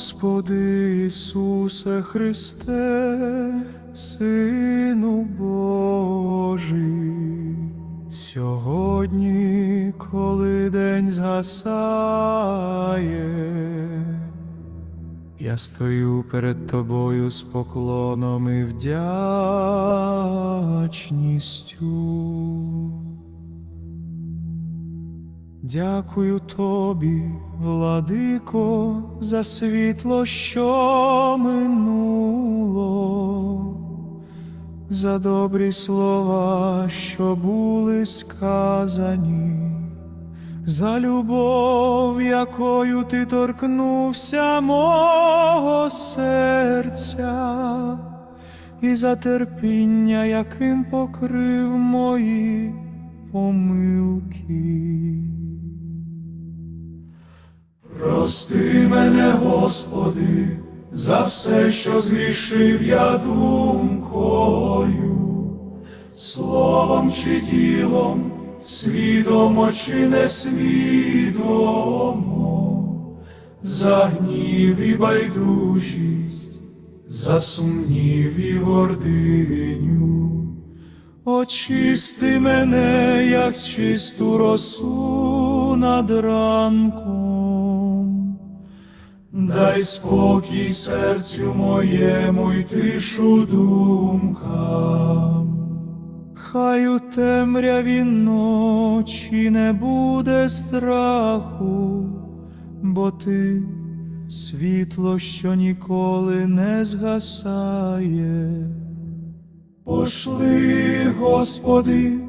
Господи Ісусе Христе, Сину Божий, сьогодні, коли день згасає, я стою перед тобою з поклоном і вдячністю. Дякую тобі, владико, за світло, що минуло, за добрі слова, що були сказані, за любов, якою ти торкнувся мого серця, і за терпіння, яким покрив мої помилки. Прости мене, Господи, за все, що згрішив я думкою, словом чи ділом, свідомо чи несвідомо, за гнів і байдужість, за сумнів і гординю. Очисти мене, як чисту росу над ранком, дай спокій серцю моєму й тишу думкам. Хай у темряві ночі не буде страху, бо ти світло, що ніколи не згасає. Пошли, Господи,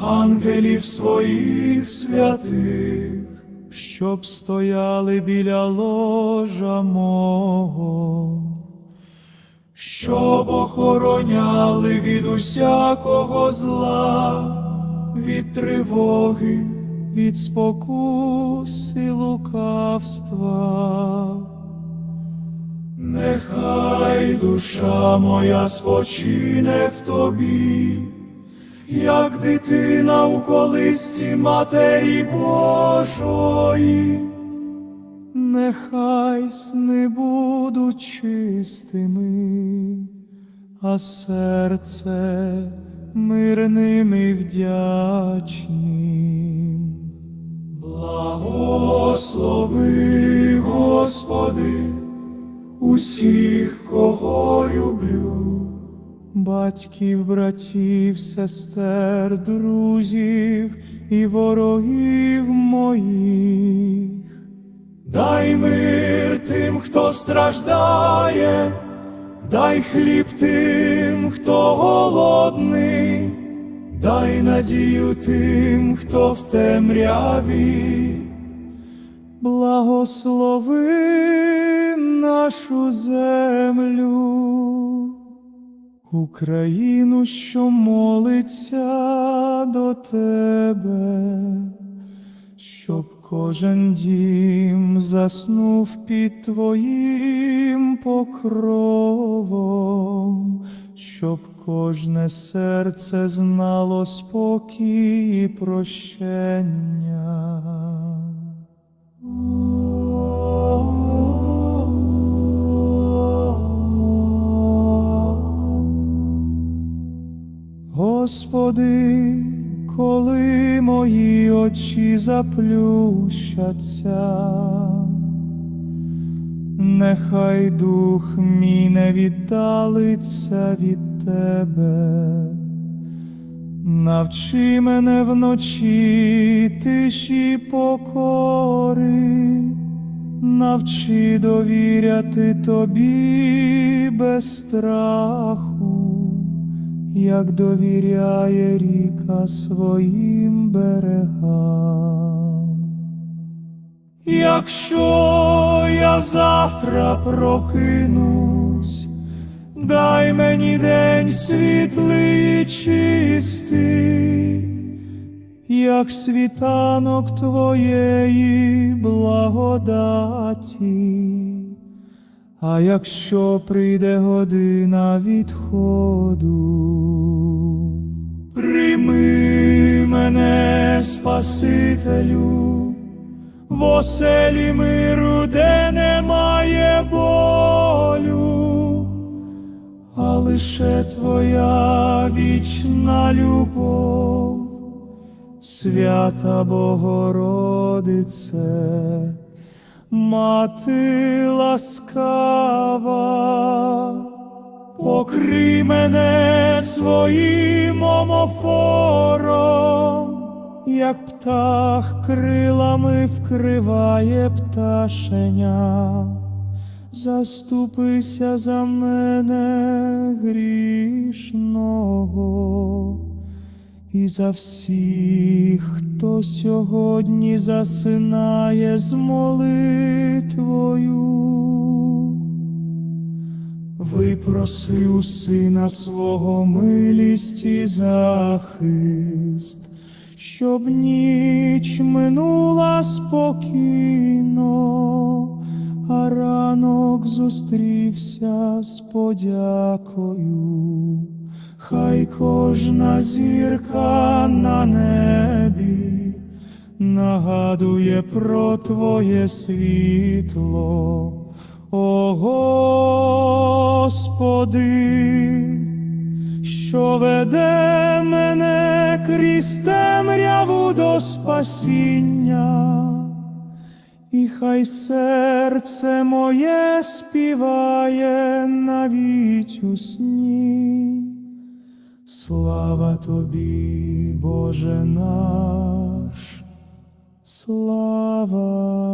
ангелів своїх святих, щоб стояли біля ложа мого, щоб охороняли від усякого зла, від тривоги, від спокуси лукавства. Нехай душа моя спочине в тобі, як дитина у колисці матері Божої. Нехай сни будуть чистими, а серце мирним і вдячним. Благослови, Господи усіх, кого люблю, батьків, братів, сестер, друзів і ворогів моїх. Дай мир тим, хто страждає, дай хліб тим, хто голодний, дай надію тим, хто в темряві. Благослови нашу землю, Україну, що молиться до тебе, щоб кожен дім заснув під твоїм покровом, щоб кожне серце знало спокій і прощення. Господи, коли мої очі заплющаться, нехай дух мій не віддалиться від Тебе. Навчи мене вночі тиші покори, навчи довіряти тобі без страху, як довіряє ріка своїм берегам. Якщо я завтра прокинусь, дай мені день світлий і чистий, як світанок твоєї благодаті. А якщо прийде година відходу, прийми мене, Спасителю, в оселі миру, де немає болю, а лише твоя вічна любов, свята Богородице, мати ласкава. Покрий мене своїм омофором, як птах крилами вкриває пташеня, заступися за мене грішного і за всіх, хто сьогодні засинає з молитвою. Випроси у сина свого милість і захист, щоб ніч минула спокійно, а ранок зустрівся з подякою. Хай кожна зірка на небі нагадує про Твоє світло. О Господи, що веде мене крізь темряву до спасіння, і хай серце моє співає навіть у сні. Слава тобі, Боже наш, слава.